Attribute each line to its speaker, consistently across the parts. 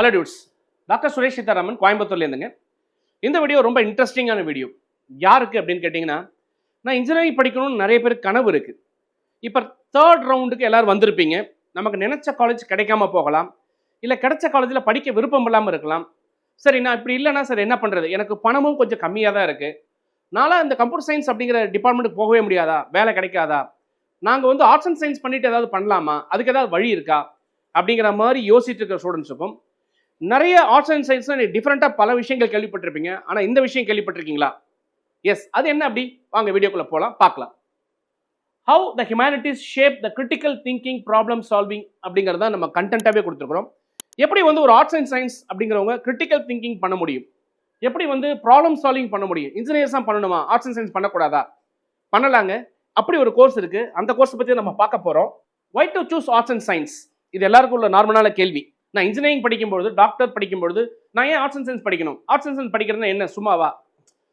Speaker 1: Hello dudes doctor Suresh Seetharaman கோயம்புத்தூர்லேருந்துங்க இந்த video ரொம்ப இன்ட்ரெஸ்டிங்கான வீடியோ யாருக்கு அப்படின்னு கேட்டிங்கன்னா நான் இன்ஜினியரிங் படிக்கணும்னு நிறைய பேர் கனவு இருக்குது இப்போ தேர்ட் ரவுண்டுக்கு எல்லாரும் வந்திருப்பீங்க. நமக்கு நினச்ச காலேஜ் கிடைக்காம போகலாம். இல்லை கிடைச்ச காலேஜில் படிக்க விருப்பம் இல்லாமல் இருக்கலாம். சரி நான் இப்படி இல்லைன்னா சார் என்ன பண்ணுறது எனக்கு பணமும் கொஞ்சம் கம்மியாக தான் இருக்குது நான்லாம் இந்த கம்ப்யூட்டர் சயின்ஸ் அப்படிங்கிற டிபார்ட்மெண்ட்டுக்கு போகவே முடியாதா? வேலை கிடைக்காதா? நாங்கள் வந்து ஆர்ட்ஸ் அண்ட் சயின்ஸ் பண்ணிவிட்டு ஏதாவது பண்ணலாமா? அதுக்கு ஏதாவது வழி இருக்கா? அப்படிங்கிற மாதிரி யோசிச்சுட்டு இருக்கிற ஸ்டூடெண்ட்ஸுக்கும் நிறைய ஆர்ட்ஸ் அண்ட் சயின்ஸ்ல நீ டிஃப்ரெண்ட்டாக பல விஷயங்கள் கேள்விப்பட்டிருப்பீங்க. ஆனால் இந்த விஷயம் கேள்விப்பட்டிருக்கீங்களா? எஸ் அது என்ன அப்படி? வாங்க வீடியோக்குள்ளே போகலாம் பார்க்கலாம். How the humanities shape the critical thinking problem solving அப்படிங்கிறத நம்ம கண்டென்ட்டாகவே கொடுத்துருக்குறோம். எப்படி வந்து ஒரு ஆர்ட்ஸ் அண்ட் சயின்ஸ் அப்படிங்கிறவங்க கிரிட்டிக்கல் திங்கிங் பண்ண முடியும்? எப்படி வந்து ப்ராப்ளம் சால்விங் பண்ண முடியும்? இன்ஜினியர்ஸ் தான் பண்ணணுமா? ஆர்ட்ஸ் அண்ட் சயின்ஸ் பண்ணக்கூடாதா? பண்ணலாங்க. அப்படி ஒரு கோர்ஸ் இருக்குது அந்த கோர்ஸ் பற்றி நம்ம பார்க்க போகிறோம் why to choose arts and science இது எல்லாருக்கும் உள்ள நார்மலான கேள்வி. நான் இன்ஜினியரிங் படிக்கும்பொழுது டாக்டர் படிக்கும்பொழுது நான் ஏன் ஆர்ட்ஸ் அண்ட் சயின்ஸ் படிக்கணும்? ஆர்ட்ஸ் அண்ட் சயின்ஸ் படிக்கிறதுனா என்ன? சும்மாவா?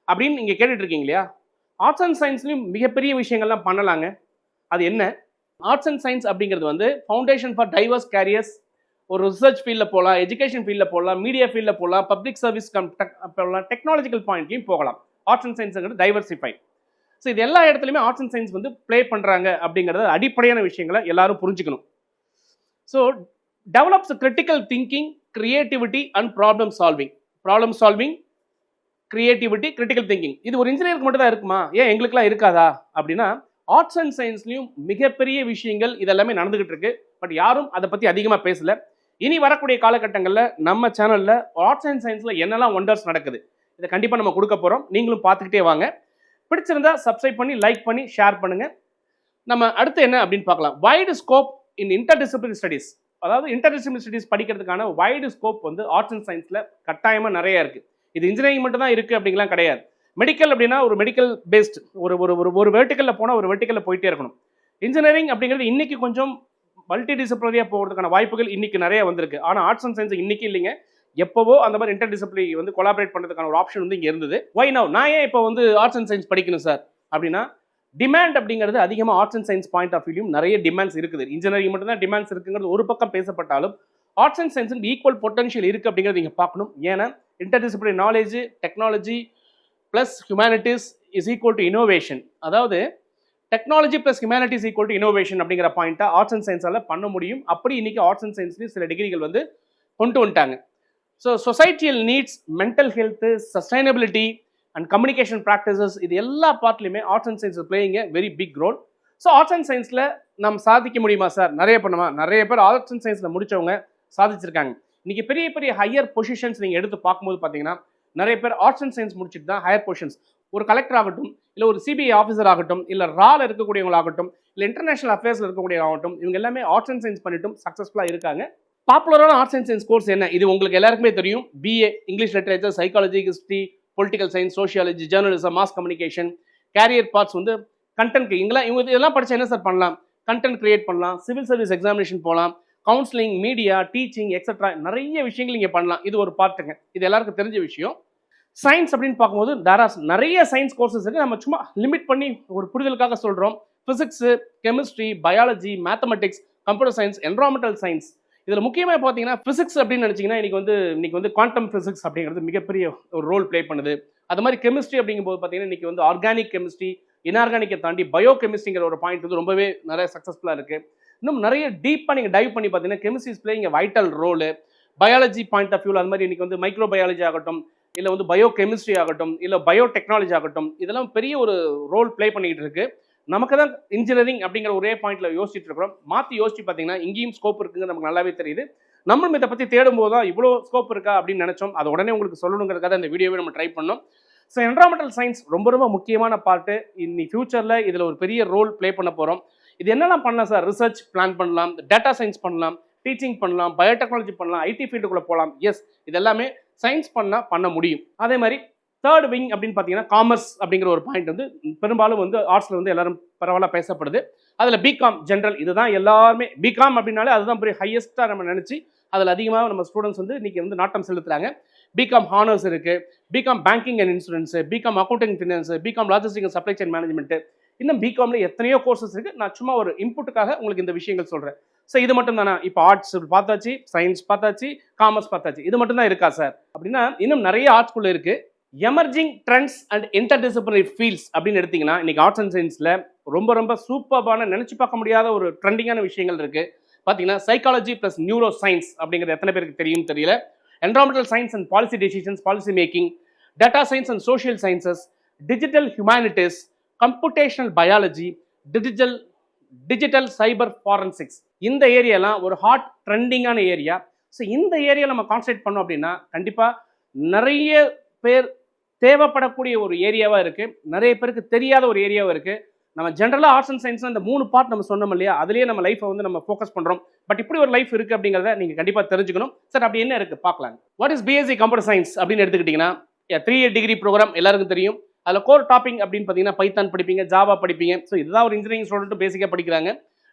Speaker 1: அப்படின்னு நீங்கள் கேட்டுட்டு இருக்கீங்க இல்லையா ஆர்ட்ஸ் அண்ட் சயின்ஸ்லையும் மிகப்பெரிய விஷயங்கள்லாம் பண்ணலாங்க. அது என்ன? ஆர்ட்ஸ் அண்ட் சயின்ஸ் அப்படிங்கிறது வந்து ஃபவுண்டேஷன் ஃபார் டைவர்ஸ் கேரியர்ஸ் ஒரு ரிசர்ச் ஃபீல்டில் போகலாம் எஜுகேஷன் ஃபீல்டில் போகலாம் மீடியா ஃபீல்டில் போகலாம் பப்ளிக் சர்வீஸ் கம் போகலாம் டெக்னாலஜிக்கல் பாயிண்ட்லையும் போகலாம். ஆர்ட்ஸ் அண்ட் சயின்ஸுங்கிறது டைவர்சிஃபை ஸோ இது எல்லா இடத்துலையுமே ஆர்ட்ஸ் அண்ட் சயின்ஸ் வந்து ப்ளே பண்ணுறாங்க அப்படிங்கிறது அடிப்படையான விஷயங்களை எல்லாரும் புரிஞ்சுக்கணும். So develops critical thinking creativity and problem solving problem solving creativity critical thinking இது ஒரு இன்ஜினியருக்கு மட்டும் தான் இருக்குமா? ஏன் எங்களுக்குலாம் இருக்காதா? அப்படின்னா ஆர்ட்ஸ் அண்ட் சயின்ஸ்லையும் மிகப்பெரிய விஷயங்கள் இதெல்லாமே நடந்துகிட்டு இருக்கு. பட் யாரும் அதை பற்றி அதிகமாக பேசல. இனி வரக்கூடிய காலகட்டங்களில் நம்ம சேனலில் ஆர்ட்ஸ் அண்ட் சயின்ஸில் என்னெல்லாம் ஒண்டர்ஸ் நடக்குது இதை கண்டிப்பாக நம்ம கொடுக்க போகிறோம் நீங்களும் பார்த்துக்கிட்டே வாங்க. பிடிச்சிருந்தா சப்ஸ்கிரைப் பண்ணி லைக் பண்ணி ஷேர் பண்ணுங்கள் நம்ம அடுத்து என்ன அப்படின்னு பார்க்கலாம். Wide scope in inter discipline studies அதாவது இன்டர்நேஷனல் டிசிப்ளின் ஸ்டடீஸ் படிக்கிறதுக்கான வைடு ஸ்கோப் வந்து ஆர்ட்ஸ் அண்ட் சயின்ஸில் கட்டாயமாக நிறைய இருக்குது இது இன்ஜினியரிங் மட்டும் தான் இருக்குது அப்படிங்கலாம் கிடையாது. மெடிக்கல் அப்படின்னா ஒரு மெடிக்கல் பேஸ்ட் ஒரு ஒரு ஒரு ஒரு வெர்டிக்கலில் போனால் ஒரு வெர்டிக்கலில் போயிட்டே இருக்கணும். இன்ஜினியரிங் அப்படிங்கிறது இன்றைக்கி கொஞ்சம் மல்டி டிசிப்ளினரியாக போகிறதுக்கான வாய்ப்புகள் இன்னைக்கு நிறைய வந்திருக்கு. ஆனால் ஆர்ட்ஸ் அண்ட் சயின்ஸ் இன்றைக்கி இல்லைங்க. எப்போவோ அந்த மாதிரி இன்டர் டிசிப்ளினரி வந்து கொலாபரேட் பண்ணுறதுக்கான ஒரு ஆப்ஷன் வந்து இங்கே இருந்தது. ஒய் நவ் நான் ஏன் இப்போ வந்து ஆர்ட்ஸ் அண்ட் சயின்ஸ் படிக்கணும் சார் அப்படின்னா டிமாண்ட் அப்படிங்கிறது அதிகமாக arts and science point of வியூலையும் நிறைய டிமாண்ட்ஸ் இருக்குது. இன்ஜினியரிங் மட்டும் தான் டிமாண்ட்ஸ் இருக்குங்கிறது ஒரு பக்கம் பேசப்பட்டாலும் arts and science equal potential இருக்குது அப்படிங்கிறது நீங்கள் பார்க்கணும். ஏன்னா interdisciplinary knowledge technology plus humanities is equal to innovation அதாவது technology plus humanities equal to innovation அப்படிங்கிற பாயிண்ட்டை ஆர்ட்ஸ் அண்ட் சயின்ஸால் பண்ண முடியும். அப்படி இன்னைக்கு ஆர்ட்ஸ் அண்ட் சயின்ஸ்லேயும் சில டிகிரிகள் வந்து கொண்டு வந்துட்டாங்க. So societal needs mental health sustainability and communication practices இது எல்லா பார்ட்லையுமே arts and science playing a very big role so arts and சயின்ஸில் நம்ம சாதிக்க முடியுமா சார் நிறைய பண்ணுமா? நிறைய பேர் ஆர்ட்ஸ் அண்ட் சயின்ஸில் முடித்தவங்க சாதிச்சிருக்காங்க. இன்றைக்கி பெரிய பெரிய ஹையர் பொசிஷன்ஸ் நீங்கள் எடுத்து பார்க்கும்போது பார்த்தீங்கன்னா நிறைய பேர் ஆர்ட்ஸ் அண்ட் சயின்ஸ் முடிச்சுட்டு தான் ஹையர் பொசிஷன்ஸ் ஒரு கலெக்டர் ஆகட்டும் இல்லை ஒரு சிபிஐ ஆஃபீஸர் ஆகட்டும் இல்லை ரால இருக்கக்கூடியவங்களாகட்டும் இல்லை இன்டர்நேஷனல் அஃபேர்ஸில் இருக்கக்கூடியவங்களாகட்டும் ஆகட்டும் இவங்க எல்லாமே ஆர்ட்ஸ் அண்ட் சயின்ஸ் பண்ணிட்டும் சக்ஸஸ்ஃபுல்லாக இருக்காங்க. பாப்புலரான ஆர்ட்ஸ் அண்ட் சயின்ஸ் கோர்ஸ் என்ன? இது உங்களுக்கு எல்லாருக்குமே தெரியும். BA English literature psychology history political science sociology journalism mass communication career parts வந்து கண்டென்ட் இங்கெல்லாம் இவங்க இதெல்லாம் படிச்சா என்ன சார் பண்ணலாம்? கண்டென்ட் கிரியேட் பண்ணலாம் சிவில் சர்வீஸ் எக்ஸாமினேஷன் போகலாம் கவுன்சிலிங் மீடியா டீச்சிங் எக்ஸட்ரா நிறைய விஷயங்கள் இங்கே பண்ணலாம். இது ஒரு பார்ட்டுங்க இது எல்லாருக்கும் தெரிஞ்ச விஷயம். சயின்ஸ் அப்படின்னு பார்க்கும்போது தாராஸ் நிறைய சயின்ஸ் கோர்சஸ் இருக்குது நம்ம சும்மா லிமிட் பண்ணி ஒரு புரிதலுக்காக சொல்கிறோம் physics chemistry biology mathematics computer science environmental science இதில் முக்கியமாக பார்த்தீங்கன்னா ஃபிசிக்ஸ் அப்படின்னு நினச்சிங்கன்னா இன்றைக்கி வந்து இன்றைக்கி வந்து குவாண்டம் ஃபிசிக்ஸ் அப்படிங்கிறது மிகப்பெரிய ஒரு ரோல் ப்ளே பண்ணுது. அது மாதிரி கெமிஸ்ட்ரி அப்படிங்கும்போது பார்த்தீங்கன்னா இன்றைக்கி வந்து ஆர்கானிக் கெமிஸ்ட்ரி இன்ஆர்கானிக்கை தாண்டி பயோ கெமிஸ்ட்ரிங்கிற ஒரு பாயிண்ட் வந்து ரொம்பவே நிறைய சக்ஸஸ்ஃபுல்லாக இருக்குது இன்னும் நிறைய டீப்பாக நீங்கள் டைவ் பண்ணி பார்த்தீங்கன்னா chemistry is playing vital role biology point of வியூவில் அது மாதிரி இன்றைக்கி வந்து மைக்ரோ பயாலஜி ஆகட்டும் இல்லை வந்து பயோ கெமிஸ்ட்ரி ஆகட்டும் இல்லை பயோ டெக்னாலஜி ஆகட்டும் இதெல்லாம் பெரிய ஒரு ரோல் ப்ளே பண்ணிக்கிட்டு இருக்குது நமக்கு தான் இன்ஜினியரிங் அப்படிங்கிற ஒரே பாயிண்ட்ல யோசிச்சுட்டு இருக்கிறோம். மாற்றி யோசிச்சு பார்த்தீங்கன்னா இங்கேயும் ஸ்கோப் இருக்குங்க நமக்கு நல்லாவே தெரியுது. நம்மளும் இதை பற்றி தேடும்போது தான் இவ்வளோ ஸ்கோப் இருக்கா அப்படின்னு நினச்சோம். அதை உடனே உங்களுக்கு சொல்லணுங்கிறதுக்காக இந்த வீடியோவை நம்ம ட்ரை பண்ணோம். ஸோ என்வரான்மெண்டல் சயின்ஸ் ரொம்ப ரொம்ப முக்கியமான பார்ட்டு இன்னி ஃபியூச்சரில் இதில் ஒரு பெரிய ரோல் ப்ளே பண்ண போகிறோம் இது என்னெல்லாம் பண்ணலாம் சார் ரிசர்ச் பிளான் பண்ணலாம் டேட்டா சயின்ஸ் பண்ணலாம் டீச்சிங் பண்ணலாம் பயோடெக்னாலஜி பண்ணலாம் ஐடி ஃபீல்டுக்குள்ளே போகலாம். எஸ் இது எல்லாமே சயின்ஸ் பண்ணால் பண்ண முடியும். அதே மாதிரி தேர்ட் விங் அப்படின்னு பார்த்தீங்கன்னா காமர்ஸ் அப்படிங்கிற ஒரு பாயிண்ட் வந்து பெரும்பாலும் வந்து ஆர்ட்ஸில் வந்து எல்லாரும் பரவாயில்ல பேசப்படுது. அதில் பிகாம் ஜென்ரல் இதுதான் எல்லாருமே. பிகாம் அப்படின்னாலே அதுதான் பெரிய ஹையஸ்ட்டாக நம்ம நினச்சி அதில் அதிகமாக நம்ம ஸ்டூடெண்ட்ஸ் வந்து இன்றைக்கி வந்து நாட்டம் செலுத்துகிறாங்க பிகாம் ஹானர்ஸ் இருக்குது BCom banking and insurance BCom accounting finance BCom logistic and supply chain management இன்னும் பிகாம்ல எத்தனையோ கோர்சஸ் இருக்குது நான் சும்மா ஒரு இன்புட்டுக்காக உங்களுக்கு இந்த விஷயங்கள் சொல்கிறேன் ஸோ இது மட்டும் தானே? இப்போ ஆர்ட்ஸ் பார்த்தாச்சு சயின்ஸ் பார்த்தாச்சு காமர்ஸ் பார்த்தாச்சு. இது மட்டும் தான் இருக்கா சார் அப்படின்னா இன்னும் நிறைய ஆர்ட்ஸ் இருக்குது emerging trends and interdisciplinary fields அப்படின்னு எடுத்தீங்கன்னா இன்னைக்கு ஆர்ட்ஸ் அண்ட் சயின்ஸில் ரொம்ப ரொம்ப சூப்பர்பான நினச்சி பார்க்க முடியாத ஒரு ட்ரெண்டிங்கான விஷயங்கள் இருக்கு. பார்த்தீங்கன்னா சைக்காலஜி ப்ளஸ் நியூரோ சயின்ஸ் அப்படிங்கிறது எத்தனை பேருக்கு தெரியும் தெரியல. Environmental science and policy decisions policy making data science and social sciences digital humanities computational biology digital digital cyber forensics இந்த ஏரியாலாம் ஒரு ஹாட் ட்ரெண்டிங்கான ஏரியா ஸோ இந்த ஏரியா நம்ம கான்சன்ட்ரேட் பண்ணோம் அப்படின்னா கண்டிப்பாக நிறைய பேர் தேவைப்படக்கூடிய ஒரு ஏரியாவாக இருக்குது நிறைய பேருக்கு தெரியாத ஒரு ஏரியாவாக இருக்குது நம்ம ஜென்ரலாக ஆர்ட்ஸ் அண்ட் சயின்ஸ் அந்த மூணு பார்ட் நம்ம சொன்னோம் இல்லையா? அதுலேயே நம்ம லைஃப்பை வந்து நம்ம ஃபோக்கஸ் பண்ணுறோம் பட் இப்படி ஒரு லைஃப் இருக்குது அப்படிங்கிறத நீங்கள் கண்டிப்பாக தெரிஞ்சுக்கணும். சார் அப்படி என்ன இருக்குது பார்க்கலாம். What is BSc computer science அப்படின்னு எடுத்துக்கிட்டிங்கன்னா த்ரீ இயர் டிகிரி ப்ரோக்ராம் எல்லாருக்கும் தெரியும். அதில் கோர் டாப்பிங் அப்படின்னு பார்த்தீங்கன்னா பைத்தான் படிப்பீங்க ஜாவா படிப்பீங்க. ஸோ இதுதான் ஒரு இன்ஜினியரிங் ஸ்டூடெண்ட் பேசிக்காக படிக்கிறாங்க.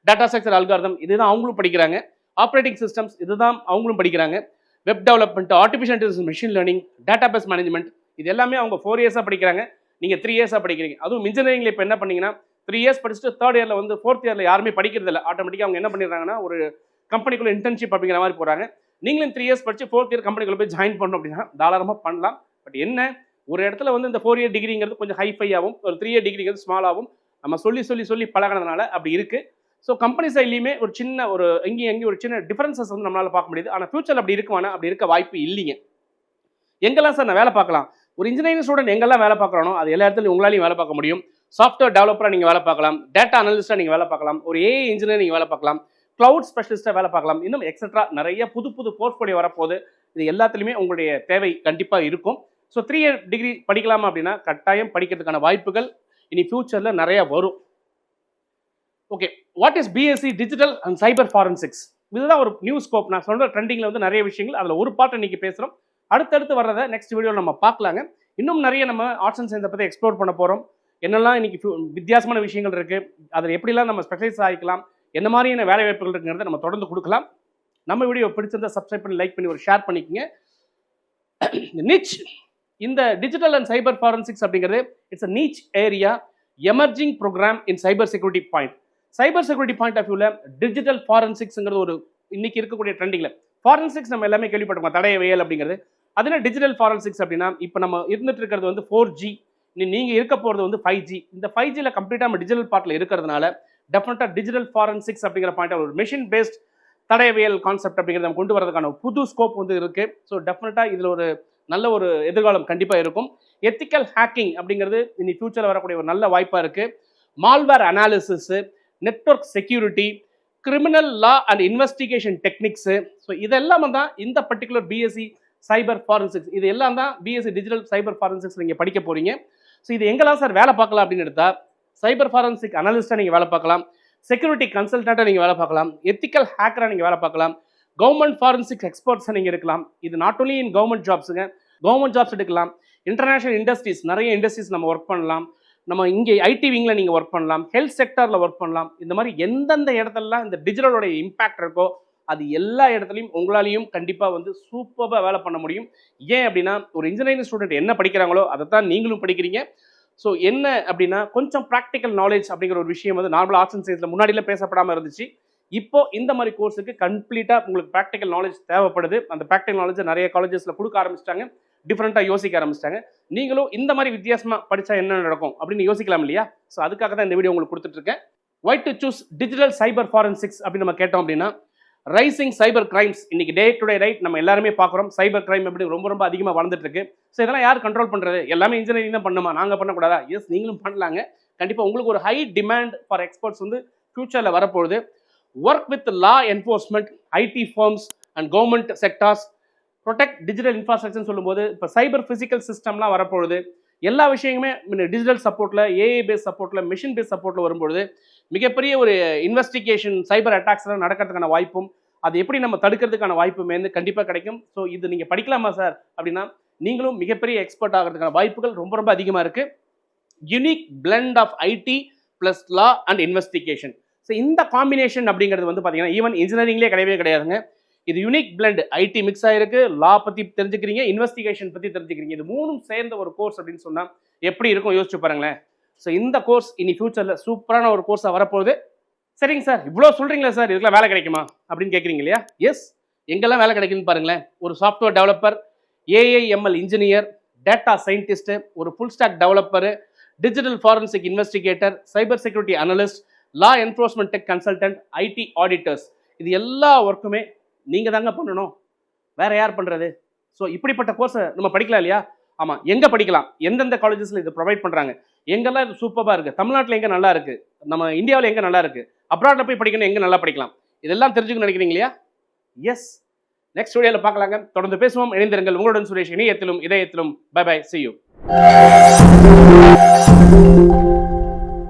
Speaker 1: டேட்டா ஸ்ட்ரக்சர் அல்காரதம் இதுதான் அவங்களும் படிக்கிறாங்க. ஆப்ரேட்டிங் சிஸ்டம்ஸ் இதுதான் அவங்களும் படிக்கிறாங்க. Web development artificial intelligence machine learning database management இது எல்லாமே அவங்க ஃபோர் இயர்ஸாக படிக்கிறாங்க. நீங்கள் த்ரீ இயர்ஸாக படிக்கிறீங்க. அதுவும் இன்ஜினியரிங்ல இப்போ என்ன பண்ணீங்கன்னா த்ரீ இயர்ஸ் படிச்சுட்டு தேர்ட் இயரில் வந்து ஃபோர்த் இயரில் யாருமே படிக்கிறது இல்லை. ஆட்டோமேட்டிக்காக அவங்க என்ன பண்ணிடுறாங்கன்னா ஒரு கம்பெனிக்குள்ள இன்டர்ன்ஷிப் அப்படிங்கிற மாதிரி போகிறாங்க நீங்களும் த்ரீ இயர்ஸ் படித்து ஃபோர்த் இயர் கம்பெனிக்குள்ளே போய் ஜாயின் பண்ணணும் அப்படின்னா தாராளமாக பண்ணலாம். பட் என்ன? ஒரு இடத்துல வந்து இந்த ஃபோர் இயர் டிகிரிங்கிறது கொஞ்சம் ஹைஃபையாகவும் ஒரு த்ரீ இயர் டிகிரிங்கிறது ஸ்மாலாகவும் நம்ம சொல்லி சொல்லி சொல்லி பழகினதுனால அப்படி இருக்குது ஸோ கம்பெனி சைட்லையுமே ஒரு சின்ன ஒரு எங்கேயும் எங்கேயும் ஒரு சின்ன டிஃபரன்சஸ் வந்து நம்மளால் பார்க்க முடியுது. ஆனால் ஃபியூச்சர் அப்படி இருக்குமானா அப்படி இருக்க வாய்ப்பு இல்லைங்க. எங்கெல்லாம் சார் நான் வேலை பார்க்கலாம்? ஒரு இன்ஜினியரிங் ஸ்டூடெண்ட் எங்கெல்லாம் வேலை பார்க்குறானோ அது எல்லா இடத்துலையும் உங்களாலையும் வேலை பார்க்க முடியும். சாஃப்ட்வேர் டெவலப்பராக நீங்கள் வேலை பார்க்கலாம். டேட்டா அனலிஸ்ட்டாக நீங்கள் வேலை பார்க்கலாம். ஒரு ஏஐ இன்ஜினியர் நீங்கள் வேலை பார்க்கலாம். க்ளவுட் ஸ்பெஷலிஸ்ட்டாக வேலை பார்க்கலாம். இன்னும் எக்ஸெட்ரா நிறைய புது புது போர்ட்ஃபோலியோ வரப்போகுது. இது எல்லாத்துலேயுமே உங்களுடைய தேவை கண்டிப்பாக இருக்கும். ஸோ த்ரீ இயர் டிகிரி படிக்கலாமா அப்படின்னா கட்டாயம் படிக்கிறதுக்கான வாய்ப்புகள் இனி ஃபியூச்சரில் நிறையா வரும். Okay what is BSc digital and cyber forensics இதுதான் ஒரு நியூ ஸ்கோப் நான் சொல்கிற ட்ரெண்டிங்கில் வந்து நிறைய விஷயங்கள். அதில் ஒரு பார்ட் இன்றைக்கி பேசுகிறோம் அடுத்தடுத்து வர்றதை நெக்ஸ்ட் வீடியோவில் நம்ம பார்க்கலாங்க. இன்னும் நிறைய நம்ம ஆர்ட்ஸ் அண்ட் சயின்ஸை பற்றி எக்ஸ்ப்ளோர் பண்ண போகிறோம் என்னெல்லாம் இன்னைக்கு வித்தியாசமான விஷயங்கள் இருக்குது அதில் எப்படிலாம் நம்ம ஸ்பெஷலைஸ் ஆகிக்கலாம். என்ன மாதிரியான வேலை வாய்ப்புகள் இருக்குங்கிறத நம்ம தொடர்ந்து கொடுக்கலாம். நம்ம வீடியோ பிடிச்சிருந்தா சப்ஸ்கிரைப் பண்ணி லைக் பண்ணி ஒரு ஷேர் பண்ணிக்கோங்க. நிச் இந்த டிஜிட்டல் அண்ட் சைபர் ஃபாரன்சிக்ஸ் அப்படிங்கிறது it's a niche area emerging program in cyber security point cyber security point of வியூவில் டிஜிட்டல் ஃபாரன்சிக்ஸ்ங்கிறது ஒரு இன்னைக்கு இருக்கக்கூடிய ட்ரெண்டிங்கில் ஃபாரன்சிக்ஸ் நம்ம எல்லாமே கேள்விப்பட்டிருக்கோம். தடயவியல் அப்படிங்கிறது. அதில் டிஜிட்டல் ஃபாரன்சிக்ஸ் அப்படின்னா இப்போ நம்ம இருந்துட்டு இருக்கிறது வந்து ஃபோர் ஜி நீங்கள் இருக்க போகிறது வந்து ஃபைவ் ஜி இந்த ஃபைவ் ஜியில் கம்ப்ளீட்டாக நம்ம டிஜிட்டல் பார்ட்டில் இருக்கிறதுனால டெஃபினட்டாக டிஜிட்டல் ஃபாரன்சிக்ஸ் அப்படிங்கிற பாயிண்ட் ஒரு மிஷின் பேஸ்ட் தடயவியல் கான்செப்ட் அப்படிங்கிறத நம்ம கொண்டு வரதுக்கான புது ஸ்கோப் வந்து இருக்குது ஸோ டெஃபினட்டாக இதில் ஒரு நல்ல ஒரு எதிர்காலம் கண்டிப்பாக இருக்கும். எத்திக்கல் ஹேக்கிங் அப்படிங்கிறது இனி ஃபியூச்சரில் வரக்கூடிய ஒரு நல்ல வாய்ப்பாக இருக்குது malware analysis network security criminal law and investigation techniques so இதெல்லாம் தான் இந்த பர்டிகுலர் பிஎஸ்சி சைபர் ஃபாரன்சிக்ஸ் இது எல்லாம் தான் பிஎஸ்சி டிஜிட்டல் சைபர் ஃபாரன்சிக்ஸ் நீங்கள் படிக்க போகிறீங்க ஸோ இது எங்கெல்லாம் சார் வேலை பார்க்கலாம் அப்படின்னு எடுத்தால் சைபர் ஃபாரன்சிக் அனலிஸ்ட்டாக நீங்கள் வேலை பார்க்கலாம். செக்யூரிட்டி கன்சல்டண்ட்டாக நீங்கள் வேலை பார்க்கலாம். எத்திக்கல் ஹேக்கராக நீங்கள் வேலை பார்க்கலாம். கவர்மெண்ட் ஃபாரன்சிக் எக்ஸ்பர்ட்ஸாக நீங்கள் இருக்கலாம். இது நாட் ஒன்லி இன் கவர்மெண்ட் ஜாப்ஸுங்க கவர்மெண்ட் ஜாப்ஸ் எடுக்கலாம். இன்டர்நேஷனல் இண்டஸ்ட்ரீஸ் நிறைய இண்டஸ்ட்ரீஸ் நம்ம ஒர்க் பண்ணலாம். நம்ம இங்கே ஐடி விங்கில் நீங்கள் ஒர்க் பண்ணலாம். ஹெல்த் செக்டரில் ஒர்க் பண்ணலாம். இந்த மாதிரி எந்தெந்த இடத்துலலாம் இந்த டிஜிட்டலோடைய இம்பேக்ட் இருக்கோ அது எல்லா இடத்துலையும் உங்களாலையும் கண்டிப்பாக வந்து சூப்பராக வேலை பண்ண முடியும். ஏன் அப்படின்னா ஒரு இன்ஜினியரிங் ஸ்டூடெண்ட் என்ன படிக்கிறாங்களோ அதை தான் நீங்களும் படிக்கிறீங்க. ஸோ என்ன அப்படின்னா கொஞ்சம் ப்ராக்டிக்கல் நாலேஜ் அப்படிங்கிற ஒரு விஷயம் வந்து நார்மல் ஆர்ட்ஸ் அண்ட் சயின்ஸில் முன்னாடியில் பேசப்படாமல் இருந்துச்சு. இப்போ இந்த மாதிரி கோர்ஸுக்கு கம்ப்ளீட்டாக உங்களுக்கு ப்ராக்டிக்கல் நாலேஜ் தேவைப்படுது. அந்த ப்ராக்டிக்கல் நாலேஜை நிறைய காலேஜஸில் கொடுக்க ஆரம்பிச்சிட்டாங்க. டிஃப்ரெண்ட்டாக யோசிக்க ஆரம்பிச்சிட்டாங்க. நீங்களும் இந்த மாதிரி வித்தியாசமாக படித்தா என்ன நடக்கும் அப்படின்னு யோசிக்கலாம் இல்லையா? ஸோ அதுக்காக தான் இந்த வீடியோ உங்களுக்கு கொடுத்துட்ருக்கேன் why to choose digital cyber forensics அப்படின்னு நம்ம கேட்டோம் அப்படின்னா ரைசிங் சைபர் கிரைம்ஸ் இன்னைக்கு டே டு டே ரைட் நம்ம எல்லாருமே பார்க்குறோம். சைபர் கிரைம் எப்படி ரொம்ப ரொம்ப அதிகமாக வளர்ந்துட்டு இருக்கு ஸோ இதெல்லாம் யார் கண்ட்ரோல் பண்ணுறது எல்லாமே இன்ஜினியரிங் தான் பண்ணுமா? நாங்கள் பண்ணக்கூடாதா? எஸ் நீங்களும் பண்ணலாங்க. கண்டிப்பாக உங்களுக்கு ஒரு ஹை டிமாண்ட் ஃபார் எக்ஸ்பர்ட்ஸ் வந்து ஃபியூச்சரில் வரப்போகுது. Work with law enforcement IT firms and government sectors protect digital இன்ஃப்ராஸ்ட்ரக்சர்னு சொல்லும்போது இப்போ சைபர் ஃபிசிக்கல் சிஸ்டம்லாம் வரப்போகுது. எல்லா விஷயங்களுமே டிஜிட்டல் சப்போர்ட்டில் ஏஐ பேஸ் சப்போர்ட்டில் மிஷின் பேஸ் சப்போர்ட்டில் வரும்பொழுது மிகப்பெரிய ஒரு இன்வெஸ்டிகேஷன் சைபர் அட்டாக்ஸ்லாம் நடக்கிறதுக்கான வாய்ப்பும் அது எப்படி நம்ம தடுக்கிறதுக்கான வாய்ப்புமே வந்து கண்டிப்பாக கிடைக்கும். ஸோ இது நீங்கள் படிக்கலாமா சார் அப்படின்னா நீங்களும் மிகப்பெரிய எக்ஸ்பர்ட் ஆகிறதுக்கான வாய்ப்புகள் ரொம்ப ரொம்ப அதிகமாக இருக்குது unique blend of IT plus law and investigation so இந்த காம்பினேஷன் அப்படிங்கிறது வந்து பார்த்தீங்கன்னா ஈவன் இன்ஜினியரிங்லேயே கிடையவே கிடையாதுங்க. இது யூனிக் பிளண்ட் ஐடி மிக்ஸ் ஆகிருக்கு லா பற்றி தெரிஞ்சுக்கிறீங்க இன்வெஸ்டிகேஷன் பற்றி தெரிஞ்சுக்கிறீங்க. இது மூணும் சேர்ந்த ஒரு கோர்ஸ் அப்படின்னு சொன்னால் எப்படி இருக்கும்? யோசிச்சு பாருங்களேன். ஸோ இந்த கோர்ஸ் இனி ஃபியூச்சரில் சூப்பரான ஒரு கோர்ஸாக வரப்போகுது. சரிங்க சார் இவ்வளோ சொல்கிறீங்களா சார்? இதுக்கெல்லாம் வேலை கிடைக்குமா? அப்படின்னு கேட்குறீங்க இல்லையா? எஸ் எங்கெல்லாம் வேலை கிடைக்குதுன்னு பாருங்களேன். ஒரு software developer AIML engineer data scientist ஒரு full stack developer digital forensic investigator cyber security analyst law enforcement tech consultant IT auditors இது எல்லா ஒர்க்குமே நீங்கள் தாங்க பண்ணணும். வேறு யார் பண்ணுறது ஸோ இப்படிப்பட்ட கோர்ஸை நம்ம படிக்கலாம் இல்லையா? ஆமாம் எங்கே படிக்கலாம்? எந்தெந்த காலேஜஸில் இது ப்ரொவைட் பண்ணுறாங்க எங்கெல்லாம் இது சூப்பராக இருக்குது தமிழ்நாட்டில் எங்கே நல்லா இருக்குது நம்ம இந்தியாவில் எங்கே நல்லா இருக்குது அப்ராட்டில் போய் படிக்கணும் எங்கே நல்லா படிக்கலாம்? இதெல்லாம் தெரிஞ்சுக்கணும்னு நினைக்கிறீங்க இல்லையா? எஸ் நெக்ஸ்ட் வீடியோவில் பார்க்கலாங்க. தொடர்ந்து பேசுவோம் இணைந்திருங்கள். உங்களுடன் சுரேஷ் இணையத்திலும் இதயத்திலும். Bye bye see you.